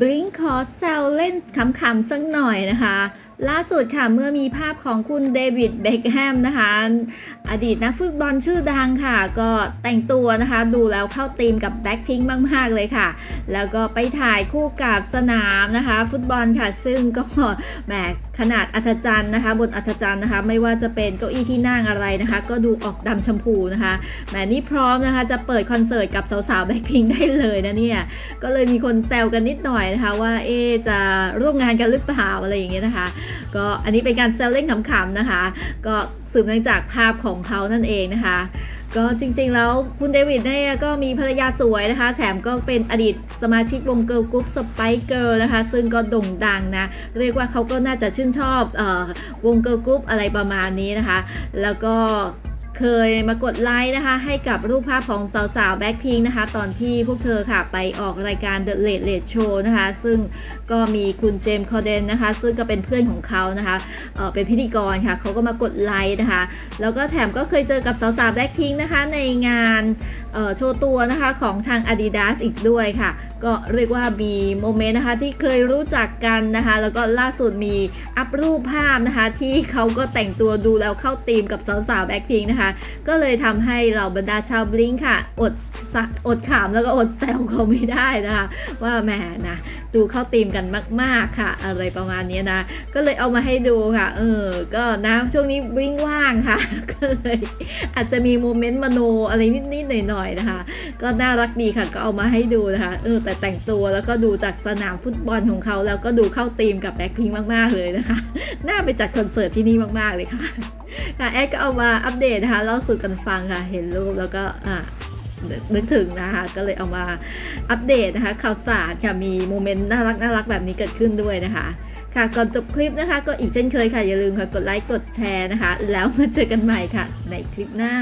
บลิงขอแซวเล่นขำๆสักหน่อยนะคะ ล่าสุดค่ะเมื่อมีภาพของคุณเดวิดเบคแฮมนะคะ อดีตนักฟุตบอลชื่อดังค่ะ ก็แต่งตัวนะคะ ดูแล้วเข้าธีมกับแบ็คพิงค์มาก ๆ เลยค่ะ แล้วก็ไปถ่ายคู่กับสนามนะคะ ฟุตบอลค่ะ ซึ่งก็แหมขนาดอัศจรรย์นะคะ บนอัศจรรย์นะคะ ไม่ว่าจะเป็นเก้าอี้ที่นั่งอะไรนะคะ ก็ดูออกดำชมพูนะคะแหมนี่พร้อมนะคะจะเปิดคอนเสิร์ตกับสาวๆแบ็คพิงค์ได้เลยนะเนี่ยก็เลยมีคนแซวกันนิดหน่อยนะคะว่าเอจะร่วมงานกันหรือเปล่าอะไรอย่างเงี้ยนะคะ ก็อันนี้เป็นการแซวเล่นขำๆนะคะ ก็สืบเนื่องจากภาพของเขานั่นเองนะคะ ก็จริงๆแล้วคุณเดวิดเนี่ยก็มีภรรยาสวยนะคะ แถมก็เป็นอดีตสมาชิกวงเกิร์ลกรุ๊ปสไปเกิร์ลนะคะ ซึ่งก็โด่งดังนะ เรียกว่าเขาก็น่าจะชื่นชอบเออวงเกิร์ลกรุ๊ปอะไรประมาณนี้นะคะ แล้วก็ เคยมากดไลค์นะคะ ให้กับรูปภาพของสาวๆแบ็คพิงนะคะ ตอนที่พวกเธอค่ะไปออกรายการ The Late Late Show นะคะ ซึ่งก็มีคุณเจมส์คอเดนนะคะ ซึ่งก็เป็นเพื่อนของเขานะคะเเป็นพิธีกรค่ะเขาก็มากดไลค์นะคะ แล้วก็แถมก็เคยเจอกับสาวๆแบ็คพิงนะคะในงาน โชว์ตัวนะคะของทาง Adidas อีกด้วยค่ะ ก็เรียกว่ามีโมเมนต์นะคะที่เคยรู้จักกันนะคะ แล้วก็ล่าสุดมีอัพรูปภาพนะคะที่เขาก็แต่งตัวดูแล้วเข้าธีมกับสาวๆแบ็คพิงนะคะ ก็เลยทำให้เราบรรดาชาวบลิงค์ค่ะ อดอดขำแล้วก็อดแซวเขาไม่ได้นะคะ ว่าแหมนะ ดูเข้าธีมกันมาก ๆค่ะ อะไรประมาณนี้นะ ก็เลยเอามาให้ดูค่ะ เออ ก็นะช่วงนี้บลิงว่างค่ะ ก็เลยอาจจะมีโมเมนต์มโนอะไรนิดๆหน่อยๆนะคะ ก็น่ารักดีค่ะ ก็เอามาให้ดูนะคะ เออ แต่แต่งตัวแล้วก็ดูจากสนามฟุตบอลของเขาแล้วก็ดูเข้าธีมกับแบ็คพิงมากๆเลยนะคะ น่าไปจัดคอนเสิร์ตที่นี่มากๆเลยค่ะค่ะแอดก็เอามาอัปเดตนะคะเล่าสู่กันฟังค่ะ เห็นรูปแล้วก็อ่า นึกถึงนะคะก็เลยเอามาอัปเดตนะคะ ข่าวสารค่ะมีโมเมนต์น่ารักน่ารักแบบนี้เกิดขึ้นด้วยนะคะ ค่ะก่อนจบคลิปนะคะ ก็อีกเช่นเคยค่ะอย่าลืมค่ะกดไลค์กดแชร์นะคะ แล้วมาเจอกันใหม่ค่ะ ในคลิปหน้า